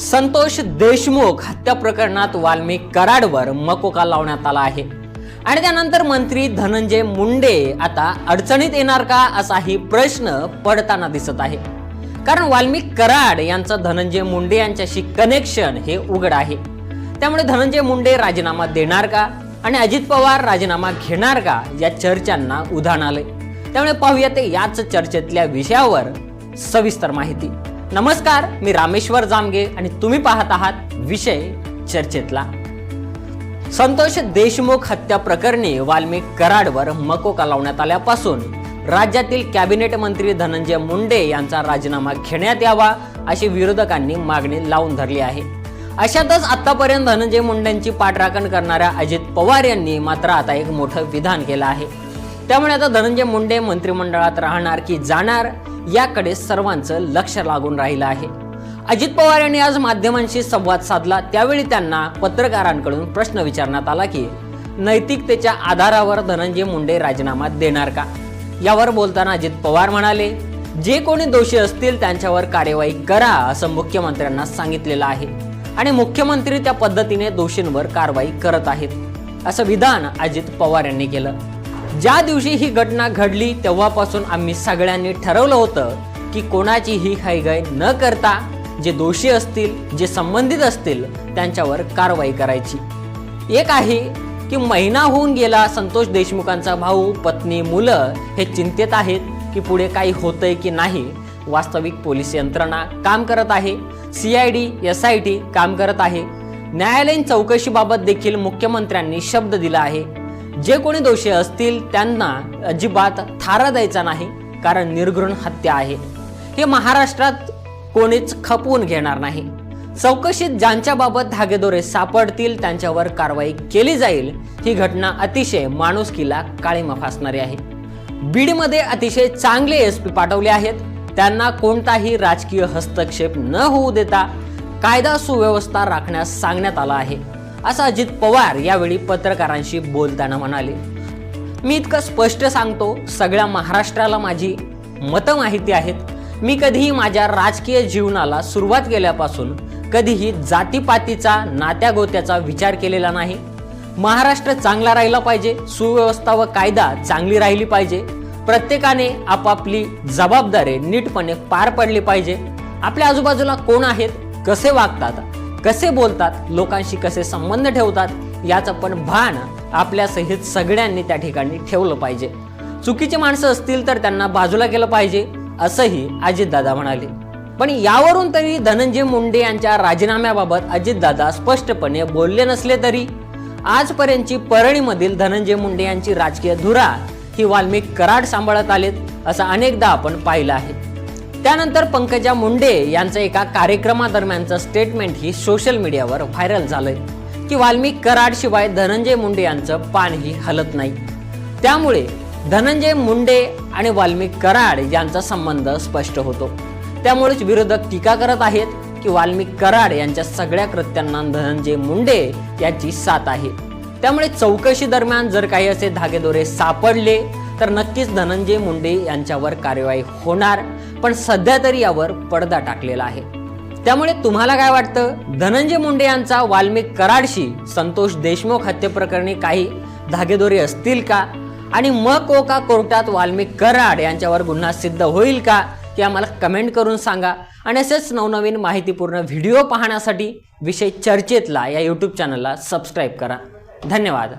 संतोष देशमुख हत्या प्रकरणात वाल्मिक कराडवर मकोका लावण्यात आला आहे. आणि त्यानंतर मंत्री धनंजय मुंडे आता अडचणीत येणार का असाही प्रश्न पडताना दिसत आहे. कारण वाल्मिक कराड यांचं धनंजय मुंडे यांच्याशी कनेक्शन हे उघड आहे. त्यामुळे धनंजय मुंडे राजीनामा देणार का? आणि अजित पवार राजीनामा घेणार का? या चर्चांना उधाण आले त्यामुळे पाहूया ते याच चर्चेतल्या विषयावर सविस्तर माहिती. नमस्कार मी रामेश्वर जामगे आणि तुम्ही पाहत आहात विषय चर्चेतला. संतोष देशमुख हत्या प्रकरणी वाल्मिक कराडवर मकोका लावण्यात आल्यापासून राज्यातील कॅबिनेट मंत्री धनंजय मुंडे यांचा राजीनामा घेण्यात यावा अशी विरोधकांनी मागणी लावून धरली आहे. अशातच आतापर्यंत धनंजय मुंडेंची पाठराखण करणाऱ्या अजित पवार यांनी मात्र आता एक मोठं विधान केलं आहे. त्यामुळे आता धनंजय मुंडे मंत्रिमंडळात राहणार की जाणार? याकडे सर्वांचं लक्ष लागून राहिलं आहे. अजित पवार यांनी आज माध्यमांशी संवाद साधला. त्यावेळी त्यांना पत्रकारांकडून प्रश्न विचारण्यात आला की नैतिकतेच्या आधारावर धनंजय मुंडे राजीनामा देणार का? यावर बोलताना अजित पवार म्हणाले जे कोणी दोषी असतील त्यांच्यावर कार्यवाही करा असं मुख्यमंत्र्यांना सांगितलेलं आहे. आणि मुख्यमंत्री त्या पद्धतीने दोषींवर कारवाई करत आहेत असं विधान अजित पवार यांनी केलं. ज्या दिवशी ही घटना घडली तेव्हापासून आम्ही सगळ्यांनी ठरवलं होतं की कोणाचीही हायगाय न करता जे दोषी असतील जे संबंधित असतील त्यांच्यावर कारवाई करायची. एक आहे की महिना होऊन गेला संतोष देशमुखांचा भाऊ पत्नी मुलं हे चिंतेत आहेत की पुढे काही होतंय की नाही. वास्तविक पोलीस यंत्रणा काम करत आहे C I D S I T काम करत आहे. न्यायालयीन चौकशीबाबत देखील मुख्यमंत्र्यांनी शब्द दिला आहे. जे कोणी दोषी असतील त्यांना अजिबात थारा द्यायचा नाही कारण निर्घृण हत्या आहे. हे महाराष्ट्रात कोणीच खपवून घेणार नाही. चौकशीत ज्यांच्याबाबत धागेदोरे सापडतील त्यांच्यावर कारवाई केली जाईल. ही घटना अतिशय माणुसकीला काळीमा फासणारी आहे. बीडमध्ये अतिशय चांगले एस पी पाठवले आहेत. त्यांना कोणताही राजकीय हस्तक्षेप न होऊ देता कायदा सुव्यवस्था राखण्यास सांगण्यात आला आहे. असं अजित पवार यावेळी पत्रकारांशी बोलताना म्हणाले मी इतकं स्पष्ट सांगतो सगळ्या महाराष्ट्राला माझी मतं माहिती आहेत. मी कधीही माझ्या राजकीय जीवनाला सुरुवात केल्यापासून कधीही जातीपातीचा नात्यागोत्याचा विचार केलेला नाही. महाराष्ट्र चांगला राहिला पाहिजे सुव्यवस्था व कायदा चांगली राहिली पाहिजे. प्रत्येकाने आपापली जबाबदारी नीटपणे पार पडली पाहिजे. आपल्या आजूबाजूला कोण आहेत कसे वागतात कसे बोलतात लोकांशी कसे संबंध ठेवतात याचं पण भान आपल्या सहित सगळ्यांनी त्या ठिकाणी ठेवलं पाहिजे. चुकीची माणसं असतील तर त्यांना बाजूला केलं पाहिजे असंही अजितदादा म्हणाले. पण यावरून तरी धनंजय मुंडे यांच्या राजीनाम्याबाबत अजितदादा स्पष्टपणे बोलले नसले तरी आजपर्यंतची परळीमधील धनंजय मुंडे यांची राजकीय धुरा ही वाल्मिक कराड सांभाळत आलेत असं अनेकदा आपण पाहिलं आहे. त्यानंतर पंकजा मुंडे यांचं एका कार्यक्रमादरम्यानचं स्टेटमेंट ही सोशल मीडियावर व्हायरल झालंय. की वाल्मिक कराड शिवाय धनंजय मुंडे यांचं पानही हलत नाही. त्यामुळे धनंजय मुंडे आणि वाल्मिक कराड यांचा संबंध स्पष्ट होतो. त्यामुळेच विरोधक टीका करत आहेत की वाल्मिक कराड यांच्या सगळ्या कृत्यांना धनंजय मुंडे यांची साथ आहे. त्यामुळे चौकशी दरम्यान जर काही असे धागेदोरे सापडले तर नक्कीच धनंजय मुंडे यांच्यावर कार्यवाही होणार. पण सध्या तरी यावर पडदा टाकलेला आहे. त्यामुळे तुम्हाला काय वाटतं? धनंजय मुंडे यांचा वाल्मिक कराडशी संतोष देशमुख हत्येप्रकरणी काही धागेदोरे असतील का? आणि मग कोका कोर्टात वाल्मिक कराड यांच्यावर गुन्हा सिद्ध होईल का? हे आम्हाला कमेंट करून सांगा. आणि असेच नवनवीन माहितीपूर्ण व्हिडिओ पाहण्यासाठी विषय चर्चेतला या यूट्यूब चॅनलला सबस्क्राईब करा. धन्यवाद.